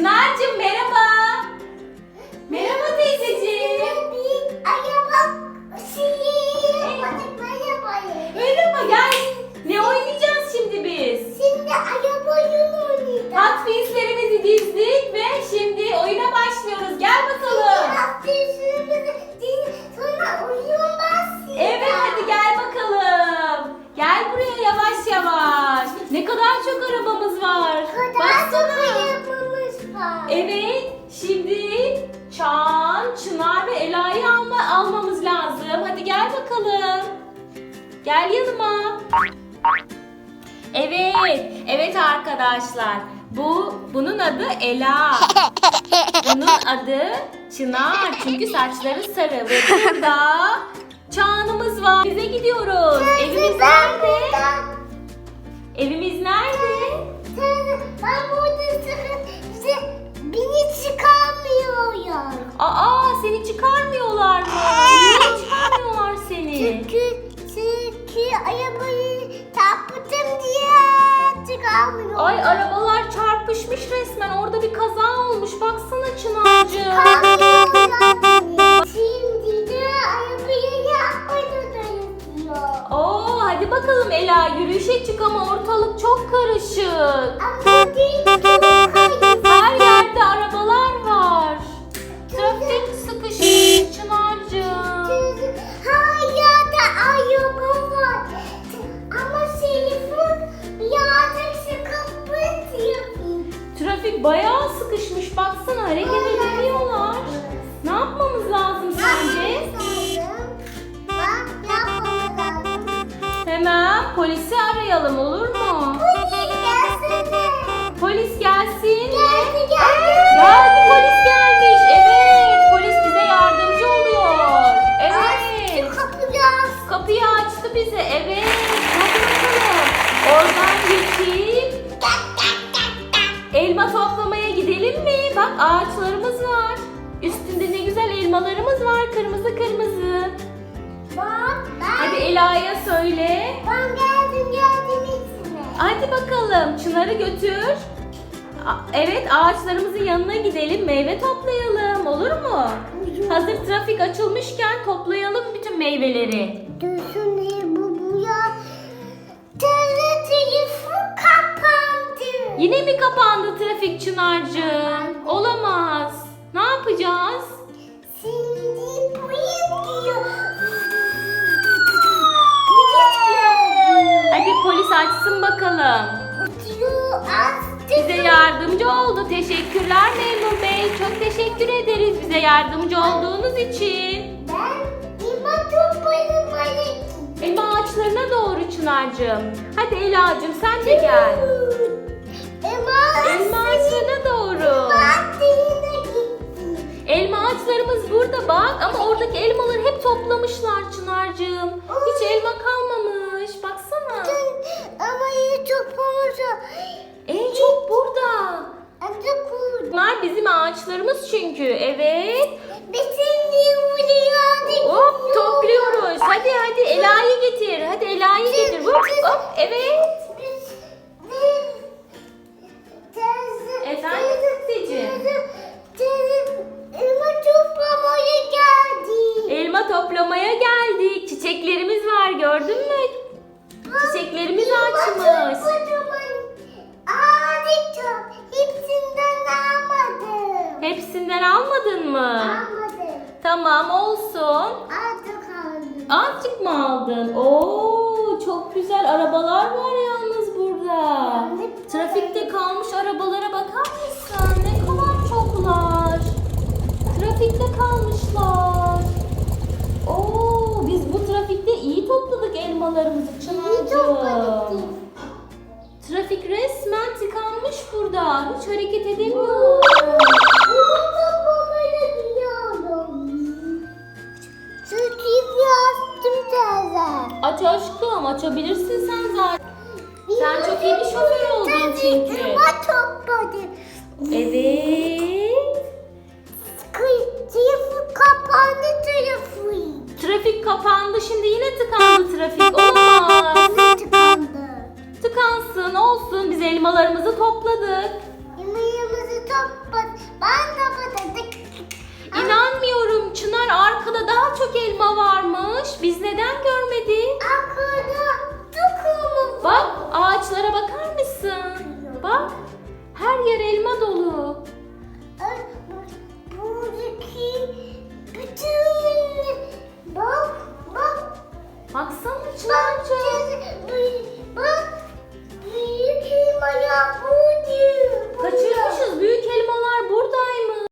Sinacim merhaba. Evet şimdi Çağan, Çınar ve Ela'yı alma, almamız lazım. Hadi gel bakalım. Gel yanıma. Evet, evet arkadaşlar. Bu bunun adı Ela. Bunun adı Çınar. Çünkü saçları sarı ve burada Çağan'ımız var. Bize gidiyoruz. Evimiz nerede? Evimiz nerede? Ben burada çıkarmıyor. Ay arabalar çarpışmış resmen. Orada bir kaza olmuş. Baksana Çınar'cığım. Şimdi de arabayı yapmayı da yapıyor. Oo hadi bakalım Ela yürüyüşe çık ama ortalık çok karışık. Ama değil. Her yerde arabalar Trafik bayağı sıkışmış. Baksana hareket edemiyorlar. Ne yapmamız lazım sence? Hemen polisi arayalım olur mu? Polis gelsin. Geldi polis gelmiş. Gidelim mi? Bak ağaçlarımız var. Üstünde ne güzel elmalarımız var. Kırmızı kırmızı. Hadi Ela'ya söyle. Hadi bakalım Çınar'ı götür. Evet ağaçlarımızın yanına gidelim meyve toplayalım olur mu? Hazır trafik açılmışken toplayalım bütün meyveleri. Yine mi kapandı trafik Çınar'cığım? Olamaz. Ne yapacağız? Şimdi polis diyor. Hadi polis açsın bakalım. Uçuyor astı. Bize yardımcı oldu. Teşekkürler memur bey. Çok teşekkür ederiz bize yardımcı olduğunuz için. Ben ima toplayayım Elma ağaçlarına doğru Çınar'cığım. Hadi Ela'cığım sen de gel. Elma ağaçlarına doğru. Elma ağaçlarımız burada bak ama oradaki elmaları hep toplamışlar Çınar'cığım. Hiç elma kalmamış. Baksana. Ama iyi toplamışlar. En çok burada. Bunlar bizim ağaçlarımız çünkü. Evet. Niye vuruyor? Hop topluyoruz. Hadi hadi Ela'yı getir. Hadi Ela'yı getir. Hop hop. Evet. Hepsinden almadın mı? Almadım. Tamam olsun. Aldık aldım. Azıcık mı aldın? Oo çok güzel arabalar var yalnız burada. Trafikte kalmış arabalara bakar mısın? Ne kadar çoklar. Trafikte kalmışlar. Çok bir şoför oldun çünkü. Elma topladım. Evet. Telefon kapandı telefon. Trafik kapandı şimdi yine tıkandı trafik. Olmaz. Ne tıkandı? Tıkansın olsun biz elmalarımızı topladık. Yemeğimizi topladık. Ben patates. İnanmıyorum Çınar arkada daha çok elma varmış. Biz neden görmedik? Arkada tukumu Bak ağaçlara bakar